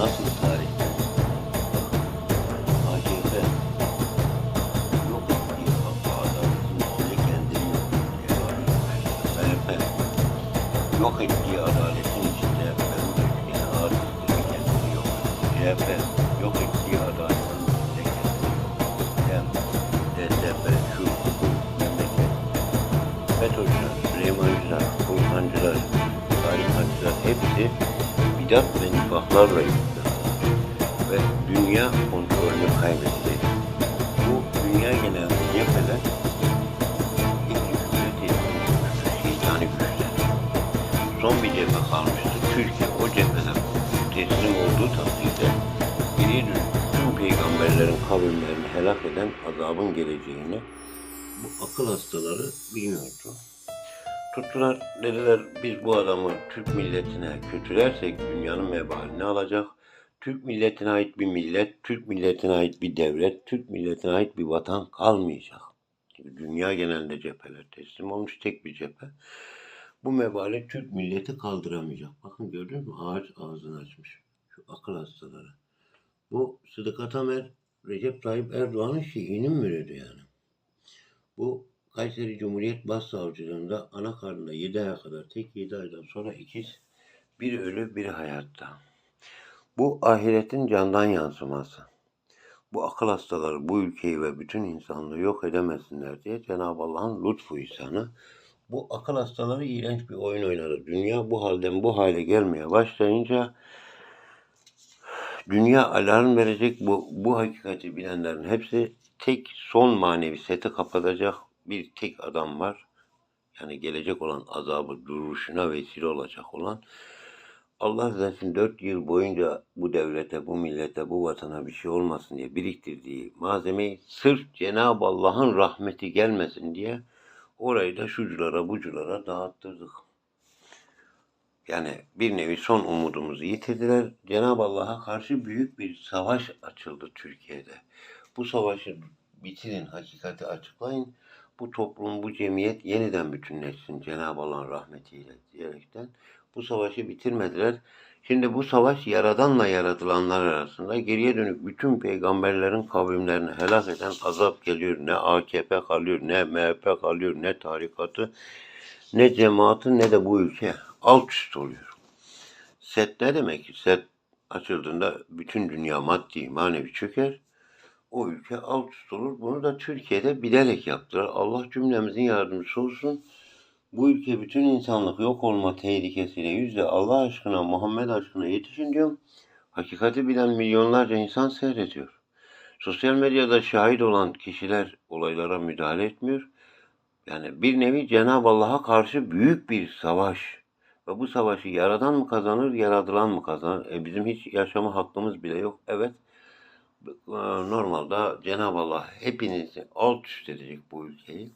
nasıl tarihte AKP yok diye adaletin ne kendini yok MHP yok ettiği adaletin içinde ben yani adaletin kendini yok CHP yok ettiği adaletin içinde kendini yok Dem, DSP şu bu memleket FETÖ'cüler, Süleyman Yüzler, Furkancılar, tarikatçılar hepsi bidat ve nifahlarla yüklü. Ve dünya kontrolünü kaybetti. Bu dünya genel cepheler ilk hükümeti şeytani güçler. Son bir cephe kalmıştı. Türkiye o cepheden teslim olduğu takdirde dönüp tüm peygamberlerin kavimlerini helak eden azabın geleceğini bu akıl hastaları bilmiyordu. Tuttular dediler biz bu adamı Türk milletine kötülersek dünyanın vebalini alacak. Türk milletine ait bir millet, Türk milletine ait bir devlet, Türk milletine ait bir vatan kalmayacak. Dünya genelinde cepheler teslim olmuş tek bir cephe. Bu mebali Türk milleti kaldıramayacak. Bakın gördünüz mü? Ağaç ağzını açmış. Şu akıl hastaları. Bu Sıdık Atamer, Recep Tayyip Erdoğan'ın şeyinin müridi yani. Bu Kayseri Cumhuriyet Başsavcılığında ana karnında 7 aya kadar tek 7 aydan sonra ikiz biri ölü biri hayatta. Bu ahiretin candan yansıması. Bu akıl hastaları bu ülkeyi ve bütün insanlığı yok edemesinler diye Cenab-ı Allah'ın lütfu ihsanı. Bu akıl hastaları iğrenç bir oyun oynadı. Dünya bu halden bu hale gelmeye başlayınca dünya alarm verecek bu, bu hakikati bilenlerin hepsi tek son manevi seti kapatacak bir tek adam var. Yani gelecek olan azabı duruşuna vesile olacak olan Allah zaten dört yıl boyunca bu devlete, bu millete, bu vatana bir şey olmasın diye biriktirdiği malzemeyi sırf Cenab-ı Allah'ın rahmeti gelmesin diye orayı da şuculara buculara dağıttırdık. Yani bir nevi son umudumuzu yitirdiler. Cenab-ı Allah'a karşı büyük bir savaş açıldı Türkiye'de. Bu savaşı bitirin, hakikati açıklayın. Bu toplum, bu cemiyet yeniden bütünleşsin Cenab-ı Allah'ın rahmetiyle diyerekten. Bu savaşı bitirmediler. Şimdi bu savaş yaradanla yaratılanlar arasında geriye dönük bütün peygamberlerin kavimlerini helak eden azap geliyor. Ne AKP kalıyor, ne MHP kalıyor, ne tarikatı, ne cemaati, ne de bu ülke alt üst oluyor. Set ne demek? Set açıldığında bütün dünya maddi manevi çöker. O ülke alt üst olur. Bunu da Türkiye'de bilerek yaptılar. Allah cümlemizin yardımcısı olsun. Bu ülke bütün insanlık yok olma tehlikesiyle yüzde Allah aşkına, Muhammed aşkına yetişin diyorum. Hakikati bilen milyonlarca insan seyrediyor. Sosyal medyada şahit olan kişiler olaylara müdahale etmiyor. Yani bir nevi Cenab-ı Allah'a karşı büyük bir savaş. Ve bu savaşı yaradan mı kazanır, yaratılan mı kazanır? E bizim hiç yaşama hakkımız bile yok. Evet, normalde Cenab-ı Allah hepinizi alt üst edecek bu ülkeyi.